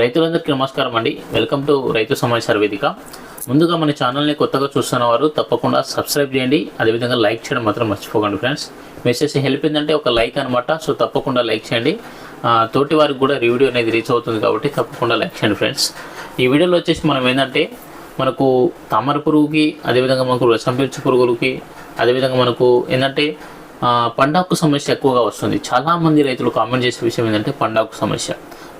రైతులందరికీ నమస్కారం అండి. వెల్కమ్ టు రైతు సమాచార వేదిక ముందుగా మన ఛానల్ని కొత్తగా చూస్తున్న వారు తప్పకుండా సబ్స్క్రైబ్ చేయండి. అదేవిధంగా లైక్ చేయడం మాత్రం మర్చిపోకండి ఫ్రెండ్స్ మెసేజ్ హెల్ప్ ఏంటంటే ఒక లైక్ అనమాట సో తప్పకుండా లైక్ చేయండి. తోటి వారికి కూడా ఈ వీడియో అనేది రీచ్ అవుతుంది కాబట్టి తప్పకుండా లైక్ చేయండి ఫ్రెండ్స్ ఈ వీడియోలో వచ్చేసి మనం ఏంటంటే మనకు తామర పురుగుకి అదేవిధంగా మనకు రసం పీల్చు పురుగులకి అదేవిధంగా మనకు ఏంటంటే పండాకు సమస్య ఎక్కువగా వస్తుంది. చాలామంది రైతులు కామెంట్ చేసే విషయం ఏంటంటే పండాకు సమస్య.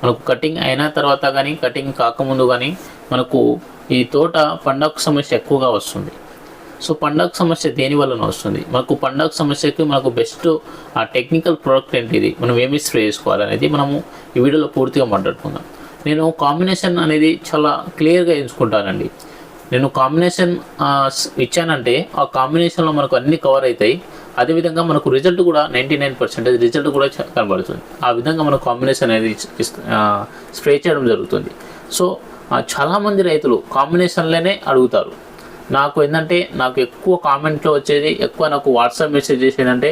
మనకు కటింగ్ అయిన తర్వాత కానీ కటింగ్ కాకముందు కానీ మనకు ఈ తోట పండగ సమస్య ఎక్కువగా వస్తుంది. సో పండగ సమస్య దేని వలన వస్తుంది? మనకు పండగ సమస్యకి మనకు బెస్ట్ ఆ టెక్నికల్ ప్రోడక్ట్ ఏంటిది? మనం ఏమి స్ప్రే చేసుకోవాలనేది మనము ఈ వీడియోలో పూర్తిగా మాట్లాడుకుందాం. నేను కాంబినేషన్ అనేది చాలా క్లియర్గా ఎంచుకుంటానండి. నేను కాంబినేషన్ ఇచ్చానంటే ఆ కాంబినేషన్లో మనకు అన్ని కవర్ అవుతాయి. అదేవిధంగా మనకు రిజల్ట్ కూడా నైంటీ నైన్ పర్సెంటేజ్ రిజల్ట్ కూడా కనబడుతుంది. ఆ విధంగా మన కాంబినేషన్ అనేది స్ప్రే చేయడం జరుగుతుంది. సో చాలామంది రైతులు కాంబినేషన్లోనే అడుగుతారు. నాకు ఏంటంటే నాకు ఎక్కువ కామెంట్లో వచ్చేది ఎక్కువ నాకు వాట్సాప్ మెసేజ్ చేసేదంటే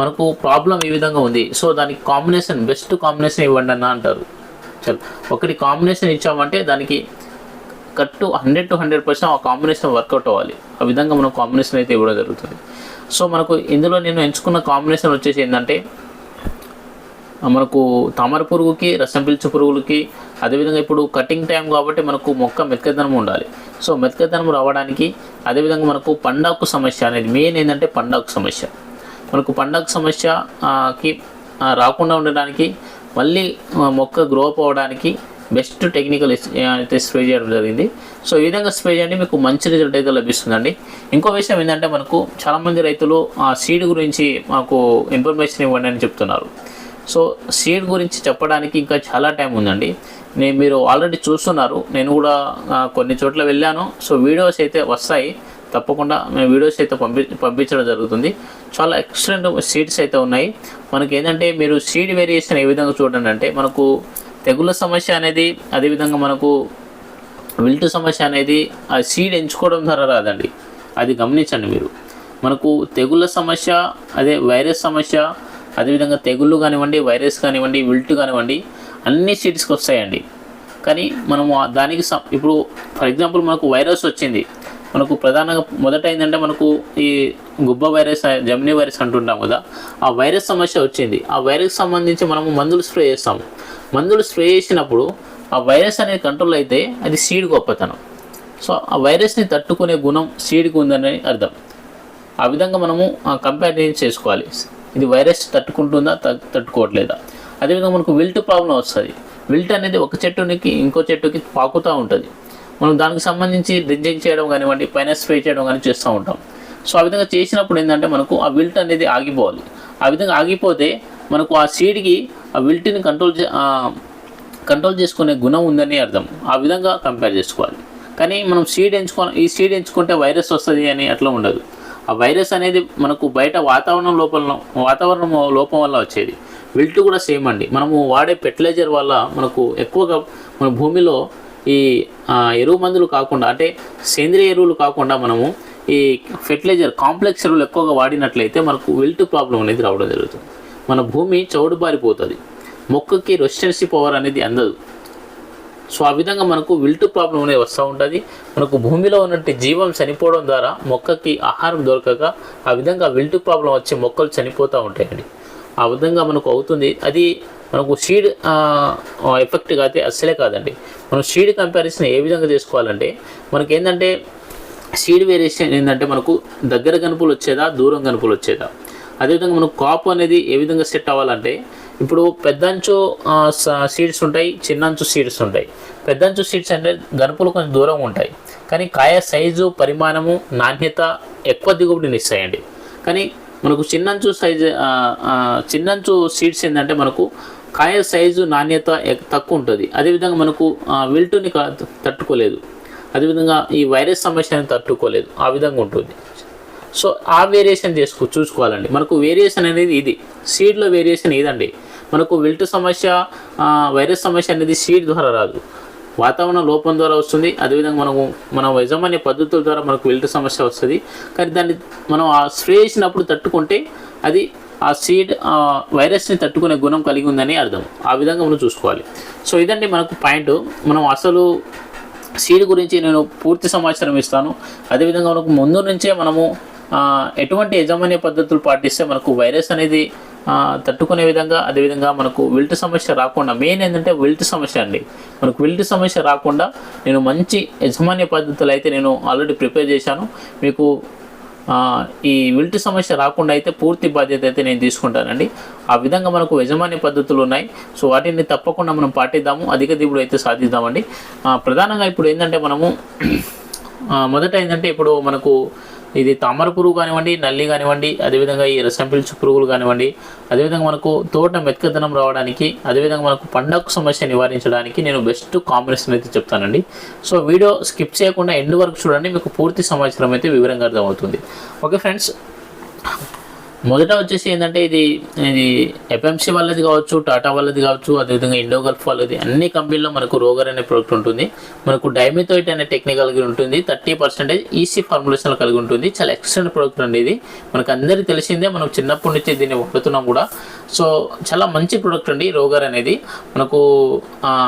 మనకు ప్రాబ్లం ఈ విధంగా ఉంది. సో దానికి కాంబినేషన్ బెస్ట్ కాంబినేషన్ ఇవ్వండి అన్న అంటారు. చల్ ఒకటి కాంబినేషన్ ఇచ్చామంటే దానికి కట్టు హండ్రెడ్ టు హండ్రెడ్ పర్సెంట్ ఆ కాంబినేషన్ వర్కౌట్ అవ్వాలి. ఆ విధంగా మనం కాంబినేషన్ అయితే ఇవ్వడం జరుగుతుంది. సో మనకు ఇందులో నేను ఎంచుకున్న కాంబినేషన్ వచ్చేసి ఏంటంటే మనకు తామర పురుగుకి రసం పీల్చు పురుగులకి అదేవిధంగా ఇప్పుడు కటింగ్ టైం కాబట్టి మనకు మొక్క మెతకదనం ఉండాలి. సో మెతకదనం రావడానికి అదేవిధంగా మనకు పండాకు సమస్య అనేది మెయిన్ ఏంటంటే పండాకు సమస్య. మనకు పండాకు సమస్యకి రాకుండా ఉండడానికి మళ్ళీ మొక్క గ్రో అప్ అవ్వడానికి బెస్ట్ టెక్నికల్ అయితే స్ప్రే చేయడం జరిగింది. సో ఈ విధంగా స్ప్రే చేయండి మీకు మంచి రిజల్ట్ అయితే లభిస్తుందండి. ఇంకో విషయం ఏంటంటే మనకు చాలామంది రైతులు ఆ సీడ్ గురించి మాకు ఇన్ఫర్మేషన్ ఇవ్వండి అని చెప్తున్నారు. సో సీడ్ గురించి చెప్పడానికి ఇంకా చాలా టైం ఉందండి. నేను మీరు ఆల్రెడీ చూస్తున్నారు. నేను కూడా కొన్ని చోట్ల వెళ్ళాను. సో వీడియోస్ అయితే వస్తాయి. తప్పకుండా మేము వీడియోస్ అయితే పంపి పంపించడం జరుగుతుంది. చాలా ఎక్సలెంట్ సీడ్స్ అయితే ఉన్నాయి. మనకి ఏంటంటే మీరు సీడ్ వేరియేషన్ ఏ విధంగా చూడండి అంటే మనకు తెగుళ్ళ సమస్య అనేది అదేవిధంగా మనకు విల్ట్ సమస్య అనేది ఆ సీడ్ ఎంచుకోవడం ద్వారా రాదండి. అది గమనించండి మీరు. మనకు తెగుళ్ళ సమస్య అదే వైరస్ సమస్య అదేవిధంగా తెగుళ్ళు కానివ్వండి వైరస్ కానివ్వండి విల్ట్ కానివ్వండి అన్ని సీడ్స్కి వస్తాయండి. కానీ మనము దానికి ఇప్పుడు ఫర్ ఎగ్జాంపుల్ మనకు వైరస్ వచ్చింది. మనకు ప్రధానంగా మొదట ఏంటంటే మనకు ఈ గుబ్బ వైరస్ జమినీ వైరస్ అంటుంటాం కదా. ఆ వైరస్ సమస్య వచ్చింది. ఆ వైరస్ సంబంధించి మనము మందులు స్ప్రే చేస్తాము. మందులు స్ప్రే చేసినప్పుడు ఆ వైరస్ అనేది కంట్రోల్ అయితే అది సీడ్ గొప్పతనం. సో ఆ వైరస్ని తట్టుకునే గుణం సీడ్కి ఉందని అర్థం. ఆ విధంగా మనము కంపారిజన్ చేసుకోవాలి. ఇది వైరస్ తట్టుకుంటుందా తట్టుకోవట్లేదా? అదేవిధంగా మనకు విల్ట్ ప్రాబ్లం వస్తుంది. విల్ట్ అనేది ఒక చెట్టునికి ఇంకో చెట్టుకి పాకుతూ ఉంటుంది. మనం దానికి సంబంధించి డ్రింజింగ్ చేయడం కానివ్వండి పైన స్ప్రే చేయడం కానీ చేస్తూ ఉంటాం. సో ఆ విధంగా చేసినప్పుడు ఏంటంటే మనకు ఆ విల్ట్ అనేది ఆగిపోవాలి. ఆ విధంగా ఆగిపోతే మనకు ఆ సీడ్కి ఆ విల్ట్ని కంట్రోల్ చే కంట్రోల్ చేసుకునే గుణం ఉందని అర్థం. ఆ విధంగా కంపేర్ చేసుకోవాలి. కానీ మనం సీడ్ ఎంచుకో ఈ సీడ్ ఎంచుకుంటే వైరస్ వస్తుంది అని అట్లా ఉండదు. ఆ వైరస్ అనేది మనకు బయట వాతావరణం లోపల వాతావరణం లోపం వల్ల వచ్చేది. విల్ట్ కూడా సేమ్ అండి. మనము వాడే ఫెర్టిలైజర్ వల్ల మనకు ఎక్కువగా మన భూమిలో ఈ ఎరువు మందులు కాకుండా అంటే సేంద్రియ ఎరువులు కాకుండా మనము ఈ ఫెర్టిలైజర్ కాంప్లెక్స్ ఎరువులు ఎక్కువగా వాడినట్లయితే మనకు విల్ట్ ప్రాబ్లం అనేది రావడం జరుగుతుంది. మన భూమి చౌడుబారిపోతుంది మొక్కకి రెసిస్టెన్సీ పవర్ అనేది అందదు. సో ఆ విధంగా మనకు విల్టు ప్రాబ్లం అనేది వస్తూ ఉంటుంది. మనకు భూమిలో ఉన్నట్టు జీవం చనిపోవడం ద్వారా మొక్కకి ఆహారం దొరకక ఆ విధంగా విల్టు ప్రాబ్లం వచ్చి మొక్కలు చనిపోతూ ఉంటాయండి. ఆ విధంగా మనకు అవుతుంది. అది మనకు సీడ్ ఎఫెక్ట్ అయితే అస్సలే కాదండి. మనం సీడ్ కంపారిజన్ ఏ విధంగా చేసుకోవాలంటే మనకి ఏంటంటే సీడ్ వేరియేషన్ ఏంటంటే మనకు దగ్గర గనుపులు వచ్చేదా దూరం గనుపులు వచ్చేదా? అదేవిధంగా మనకు కాపు అనేది ఏ విధంగా సెట్ అవ్వాలంటే ఇప్పుడు పెద్దంచు సీడ్స్ ఉంటాయి చిన్నంచు సీడ్స్ ఉంటాయి. పెద్దంచు సీడ్స్ అంటే గనుపులు కొంచెం దూరం ఉంటాయి. కానీ కాయ సైజు పరిమాణము నాణ్యత ఎక్కువ దిగుబడిని ఇస్తాయండి. కానీ మనకు చిన్నంచు సైజు చిన్నంచు సీడ్స్ ఏంటంటే మనకు కాయ సైజు నాణ్యత ఎక్- తక్కువ ఉంటుంది. అదేవిధంగా మనకు విల్టుని తట్టుకోలేదు. అదేవిధంగా ఈ వైరస్ సమస్యను తట్టుకోలేదు. ఆ విధంగా ఉంటుంది. సో ఆ వేరియేషన్ చేసుకో చూసుకోవాలండి. మనకు వేరియేషన్ అనేది ఇది. సీడ్లో వేరియేషన్ ఇదండి. మనకు విల్ట్ సమస్య వైరస్ సమస్య అనేది సీడ్ ద్వారా రాదు. వాతావరణ లోపం ద్వారా వస్తుంది. అదేవిధంగా మనము మన యజమాన్య పద్ధతుల ద్వారా మనకు విల్ట్ సమస్య వస్తుంది. కానీ దాన్ని మనం ఆ స్ప్రే చేసినప్పుడు తట్టుకుంటే అది ఆ సీడ్ వైరస్ని తట్టుకునే గుణం కలిగి ఉందని అర్థం. ఆ విధంగా మనం చూసుకోవాలి. సో ఇదండి మనకు పాయింట్. మనం అసలు సీడ్ గురించి నేను పూర్తి సమాచారం ఇస్తాను. అదేవిధంగా మనకు ముందు నుంచే మనము ఎటువంటి యజమాన్య పద్ధతులు పాటిస్తే మనకు వైరస్ అనేది తట్టుకునే విధంగా అదేవిధంగా మనకు విల్ట్ సమస్య రాకుండా మెయిన్ ఏంటంటే విల్ట్ సమస్య అండి. మనకు విల్ట్ సమస్య రాకుండా నేను మంచి యజమాన్య పద్ధతులు అయితే నేను ఆల్రెడీ ప్రిపేర్ చేశాను. మీకు ఈ విల్ట్ సమస్య రాకుండా అయితే పూర్తి బాధ్యత అయితే నేను తీసుకుంటానండి. ఆ విధంగా మనకు యజమాన్య పద్ధతులు ఉన్నాయి. సో వాటిని తప్పకుండా మనం పాటిద్దాము. అధిక దిగుబడి అయితే సాధిద్దామండి. ప్రధానంగా ఇప్పుడు ఏంటంటే మనము మొదట ఏంటంటే ఇప్పుడు మనకు ఇది తామర పురుగు కానివ్వండి నల్లి కానివ్వండి అదేవిధంగా ఈ రసం పిలుచు పురుగులు కానివ్వండి అదేవిధంగా మనకు తోట మెత్కదనం రావడానికి అదేవిధంగా మనకు పండగ సమస్య నివారించడానికి నేను బెస్ట్ కాంబినేషన్ అయితే చెప్తానండి. సో వీడియో స్కిప్ చేయకుండా ఎండ్ వరకు చూడండి మీకు పూర్తి సమాచారం అయితే వివరంగా అర్థమవుతుంది. ఓకే ఫ్రెండ్స్ మొదట వచ్చేసి ఏంటంటే ఇది ఇది ఎఫ్ఎంసీ వాళ్ళది కావచ్చు టాటా వాళ్ళది కావచ్చు అదేవిధంగా ఇండో గల్ఫ్ వాళ్ళది అన్ని కంపెనీలో మనకు రోగర్ అనే ప్రోడక్ట్ ఉంటుంది. మనకు డైమిథోయిట్ అనే టెక్నిక్ కలిగి ఉంటుంది. థర్టీ పర్సెంటేజ్ ఈసీ ఫార్ములేషన్ కలిగి ఉంటుంది. చాలా ఎక్సలెంట్ ప్రోడక్ట్ అండి ఇది. మనకు అందరికీ తెలిసిందే మనం చిన్నప్పటి నుంచి దీన్ని వాడుతున్నాం కూడా. సో చాలా మంచి ప్రోడక్ట్ అండి రోగర్ అనేది. మనకు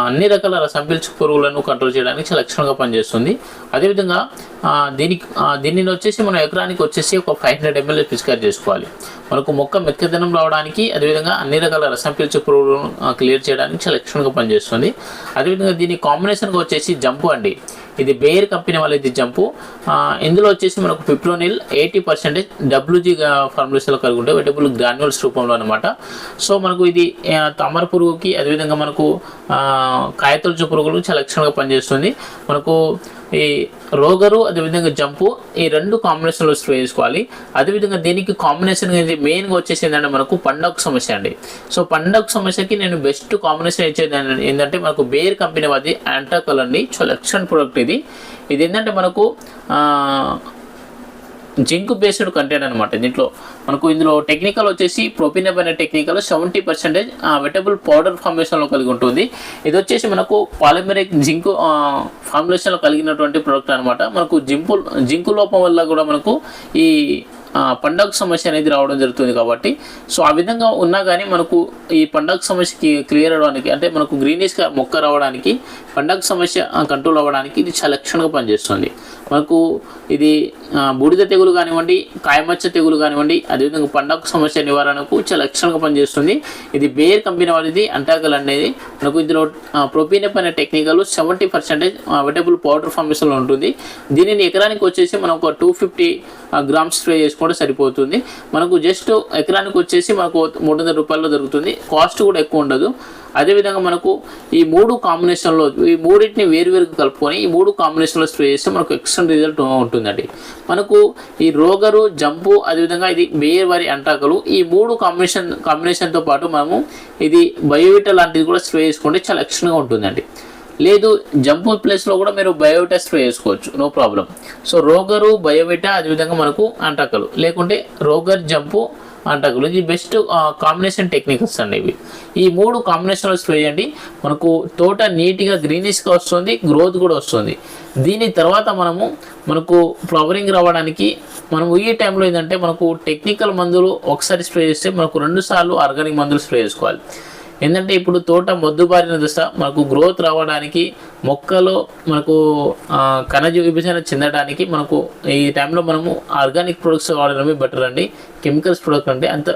అన్ని రకాల రసం పీల్చు పురుగులను కంట్రోల్ చేయడానికి చాలా లక్షణంగా పనిచేస్తుంది. అదేవిధంగా దీనికి దీనిని వచ్చేసి మనం ఎకరానికి వచ్చేసి ఒక ఫైవ్ హండ్రెడ్ ఎంఎల్ పిచికారి చేసుకోవాలి. మనకు మొక్క మెత్తదనం రావడానికి అదేవిధంగా అన్ని రకాల రసం పీల్చే పురుగులను క్లియర్ చేయడానికి చాలా లక్షణంగా పనిచేస్తుంది. అదేవిధంగా దీని కాంబినేషన్గా వచ్చేసి జంపు అండి. ఇది బేర్ కంపెనీ వాళ్ళది జంపు. ఇందులో వచ్చేసి మనకు పిప్రోనిల్ ఎయిటీ పర్సెంటేజ్ డబ్ల్యూజీ ఫార్ములేషన్లో కలిగి ఉంటాయి వెటబుల్ గ్రాన్యువల్స్ రూపంలో అనమాట సో మనకు ఇది తామర పురుగుకి అదేవిధంగా మనకు కాయతొలచు పురుగులు చాలా లక్షణంగా పనిచేస్తుంది. మనకు ఈ రోగరు అదేవిధంగా జంపు ఈ రెండు కాంబినేషన్లో స్ప్రే చేసుకోవాలి. అదేవిధంగా దీనికి కాంబినేషన్ అనేది మెయిన్గా వచ్చేసి ఏంటంటే మనకు పండగ సమస్య అండి. సో పండగ సమస్యకి నేను బెస్ట్ కాంబినేషన్ ఇచ్చేది ఏంటంటే- మనకు బేర్ కంపెనీ వాది యాంటాకల్ అండి. సో ఎక్సలెంట్ ప్రోడక్ట్ ఇది. ఇది ఏంటంటే మనకు జింక్ బేస్డ్ కంటెంట్ అనమాట దీంట్లో మనకు ఇందులో టెక్నికల్ వచ్చేసి ప్రొపినబ్ అనే technical seventy percentage wettable powder ఫార్మేషన్లో కలిగి ఉంటుంది. ఇది వచ్చేసి మనకు పాలిమెరిక్ జింక్ ఫార్ములేషన్లో కలిగినటువంటి ప్రోడక్ట్ అనమాట మనకు జింపు జింకు లోపం వల్ల కూడా మనకు ఈ పండగ సమస్య అనేది రావడం జరుగుతుంది కాబట్టి సో ఆ విధంగా ఉన్నా కానీ మనకు ఈ పండగ సమస్యకి క్లియర్ అవ్వడానికి అంటే మనకు గ్రీనిష్గా మొక్క రావడానికి పండగ సమస్య కంట్రోల్ అవ్వడానికి ఇది చాలా లక్షణంగా పనిచేస్తుంది. మనకు ఇది బూడిద తెగులు కానివ్వండి కాయమచ్చ తెగులు కానివ్వండి అదేవిధంగా పండగ సమస్య నివారణకు చాలా లక్షణంగా పనిచేస్తుంది. ఇది బేర్ కంపెనీ వాళ్ళది అంటాకల్ అనేది మనకు ఇందులో ప్రొపీనప్ అనే technical seventy percentage wettable powder ఫార్మేషన్లో ఉంటుంది. దీనిని ఎకరానికి వచ్చేసి మనం ఒక టూ ఫిఫ్టీ గ్రామ్స్ స్ప్రే చేసుకుంటే సరిపోతుంది. మనకు జస్ట్ ఎకరానికి వచ్చేసి మనకు మూడు వందల రూపాయల్లో దొరుకుతుంది. కాస్ట్ కూడా ఎక్కువ ఉండదు. అదేవిధంగా మనకు ఈ మూడు కాంబినేషన్లో ఈ మూడింటిని వేరువేరుగా కలుపుకొని ఈ మూడు కాంబినేషన్లో స్ప్రే చేస్తే మనకు ఎక్సలెంట్ రిజల్ట్ ఉంటుందండి. మనకు ఈ రోగరు జంపు అదేవిధంగా ఇది మేయర్ వారి అంటాకలు ఈ మూడు కాంబినేషన్ కాంబినేషన్తో పాటు మనము ఇది బయోవిటా లాంటిది కూడా స్ప్రే చేసుకుంటే చాలా ఎక్సలెంట్గా ఉంటుందండి. లేదు జంపు ప్లేస్లో కూడా మీరు బయోవిటా స్ప్రే చేసుకోవచ్చు no problem. So Rogor Biovita అదేవిధంగా మనకు అంటకలు. లేకుంటే రోగర్ జంపు అంటకులు. ఇది బెస్ట్ కాంబినేషన్ టెక్నిక్స్ అండి ఇవి. ఈ మూడు కాంబినేషన్లో స్ప్రే చేయండి. మనకు తోట నీట్గా గ్రీనిష్గా వస్తుంది గ్రోత్ కూడా వస్తుంది. దీని తర్వాత మనము మనకు ఫ్లవరింగ్ రావడానికి మనం ఈ టైంలో ఏంటంటే మనకు టెక్నికల్ మందులు ఒకసారి స్ప్రే చేస్తే మనకు రెండు సార్లు ఆర్గానిక్ మందులు స్ప్రే చేసుకోవాలి. ఏంటంటే ఇప్పుడు తోట మొద్దుబారిన దశ మనకు గ్రోత్ రావడానికి మొక్కలో మనకు ఆ, కణజ విభజన చెందడానికి మనకు ఈ టైంలో మనము ఆర్గానిక్ ప్రొడక్ట్స్ వాడడమే బెటర్ అండి. కెమికల్స్ ప్రొడక్ట్ అంటే అంత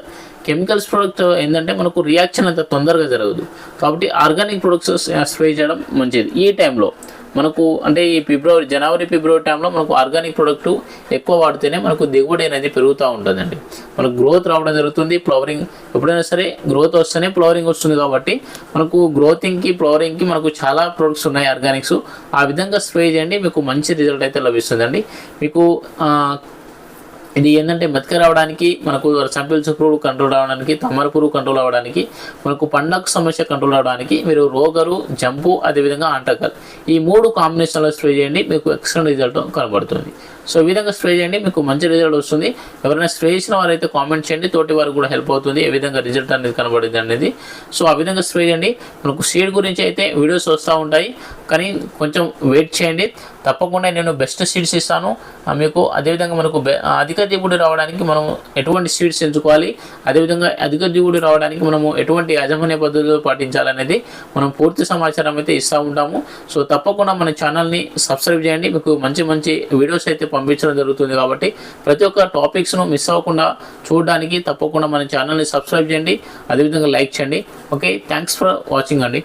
కెమికల్స్ ప్రొడక్ట్ ఏంటంటే మనకు రియాక్షన్ అంత తొందరగా జరగదు. కాబట్టి ఆర్గానిక్ ప్రొడక్ట్స్ స్ప్రే చేయడం మంచిది. ఈ టైంలో మనకు అంటే ఈ ఫిబ్రవరి జనవరి ఫిబ్రవరి టైంలో మనకు ఆర్గానిక్ ప్రొడక్ట్ ఎక్కువ వాడితేనే మనకు దిగుబడి అనేది పెరుగుతూ ఉంటుందండి. మనకు గ్రోత్ రావడం జరుగుతుంది ఫ్లవరింగ్ ఎప్పుడైనా సరే గ్రోత్ వస్తేనే ఫ్లవరింగ్ వస్తుంది కాబట్టి మనకు గ్రోతింగ్కి ఫ్లవరింగ్కి మనకు చాలా ప్రొడక్ట్స్ ఉన్నాయి ఆర్గానిక్స్ ఆ విధంగా స్ప్రే చేయండి మీకు మంచి రిజల్ట్ అయితే లభిస్తుందండి. మీకు ఇది ఏంటంటే మెతక రావడానికి మనకు చంపిల్స్ పురుగు కంట్రోల్ అవడానికి తమర పురుగు కంట్రోల్ అవ్వడానికి మనకు పండగ సమస్య కంట్రోల్ అవ్వడానికి మీరు రోగరు జంపు అదేవిధంగా అంటకల్ ఈ మూడు కాంబినేషన్లో స్ప్రే చేయండి మీకు ఎక్సలెంట్ రిజల్ట్ కనబడుతుంది. సో ఈ విధంగా స్ప్రే చేయండి మీకు మంచి రిజల్ట్ వస్తుంది. ఎవరైనా స్ప్రే చేసిన వారైతే కామెంట్ చేయండి తోటి వారికి కూడా హెల్ప్ అవుతుంది ఏ విధంగా రిజల్ట్ అనేది కనబడింది అనేది. సో ఆ విధంగా స్ప్రే చేయండి. మనకు సీడ్ గురించి అయితే వీడియోస్ వస్తూ ఉంటాయి. కానీ కొంచెం వెయిట్ చేయండి. తప్పకుండా నేను బెస్ట్ సీడ్స్ ఇస్తాను. మీకు అదేవిధంగా మనకు బె- అధిక దిగుబడి రావడానికి మనం ఎటువంటి సీడ్స్ ఎంచుకోవాలి అదేవిధంగా అధిక దిగుబడి రావడానికి మనము ఎటువంటి యాజమాన్య పద్ధతులు పాటించాలనేది మనం పూర్తి సమాచారం అయితే ఇస్తూ ఉంటాము. సో తప్పకుండా మన ఛానల్ని సబ్స్క్రైబ్ చేయండి. మీకు మంచి మంచి వీడియోస్ అయితే పంపించడం జరుగుతుంది కాబట్టి ప్రతి ఒక్క టాపిక్స్ను మిస్ అవ్వకుండా చూడడానికి తప్పకుండా మన ఛానల్ని సబ్స్క్రైబ్ చేయండి. అదేవిధంగా లైక్ చేయండి. ఓకే థ్యాంక్స్ ఫర్ వాచింగ్ అండి.